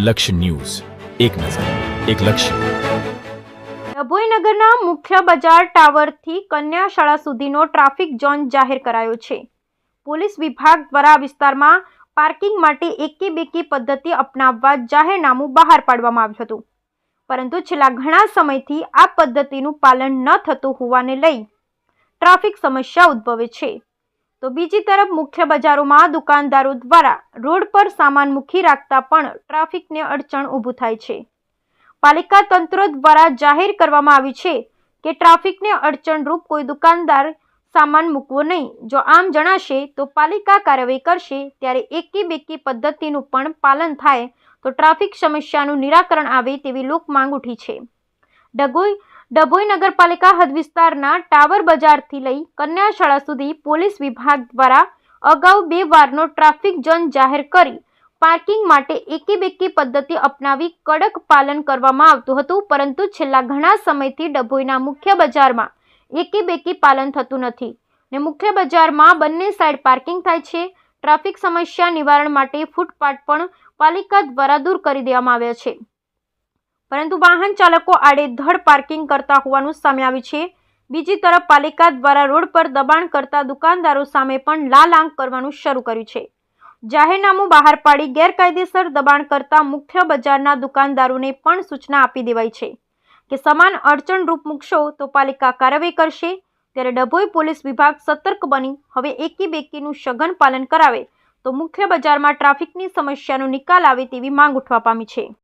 લક્ષ્ય ન્યૂઝ. એક નજર, એક લક્ષ્ય. ડભોઈનગરના મુખ્ય બજાર ટાવરથી કન્યા શાળા સુધીનો ટ્રાફિક ઝોન જાહેર કરાયો છે. પોલીસ વિભાગ દ્વારા વિસ્તારમાં પાર્કિંગ માટે એકી બેકી પદ્ધતિ અપનાવવા જાહેરનામું બહાર પાડવામાં આવ્યું હતું. પરંતુ છેલ્લા ઘણા સમયથી આ પદ્ધતિનું પાલન ન થતું હોવાને લઈ ટ્રાફિક સમસ્યા ઉદ્ભવે છે. તો બીજી તરફ મુખ્ય બજારોમાં દુકાનદારો દ્વારા રોડ પર સામાન મૂકી રાખતા પણ ટ્રાફિકને અડચણ ઊભું થાય છે. પાલિકા તંત્ર દ્વારા જાહેર કરવામાં આવ્યું છે કે ટ્રાફિકને અડચણરૂપ કોઈ દુકાનદાર સામાન મૂકવો નહીં. જો આમ જણાશે તો પાલિકા કાર્યવાહી કરશે, ત્યારે એકી બેકી પદ્ધતિનું પણ પાલન થાય તો ટ્રાફિક સમસ્યાનું નિરાકરણ આવે તેવી લોક માંગ ઉઠી છે. ડભોઈ ડભોઈ નગરપાલિકા હદ વિસ્તારના ટાવર બજારથી લઈ કન્યા શાળા સુધી પોલીસ વિભાગ દ્વારા અગાઉ બે વારનો ટ્રાફિક ઝોન જાહેર કરી પાર્કિંગ માટે એકી બેકી પદ્ધતિ અપનાવી કડક પાલન કરવામાં આવતું હતું, પરંતુ છેલ્લા ઘણા સમયથી ડભોઈના મુખ્ય બજારમાં એકી બેકી પાલન થતું નથી ને મુખ્ય બજારમાં બંને સાઈડ પાર્કિંગ થાય છે. ટ્રાફિક સમસ્યા નિવારણ માટે ફૂટપાથ પણ પાલિકા દ્વારા દૂર કરી દેવામાં આવ્યા છે. પરંતુ વાહન ચાલકો આડેધડ પાર્કિંગ કરતા હોવાનું સામે આવ્યું છે. બીજી તરફ પાલિકા દ્વારા રોડ પર દબાણ કરતા દુકાનદારો સામે પણ લાલ આંક કરવાનું શરૂ કર્યું છે. જાહેરનામું બહાર પાડી ગેરકાયદેસર દબાણ કરતા મુખ્ય બજારના દુકાનદારોને પણ સૂચના આપી દેવાઈ છે કે સમાન અડચણરૂપ મૂકશો તો પાલિકા કાર્યવાહી કરશે. ત્યારે ડભોઈ પોલીસ વિભાગ સતર્ક બની હવે એકી બેકીનું સઘન પાલન કરાવે તો મુખ્ય બજારમાં ટ્રાફિકની સમસ્યાનો નિકાલ આવે તેવી માંગ ઉઠવા પામી છે.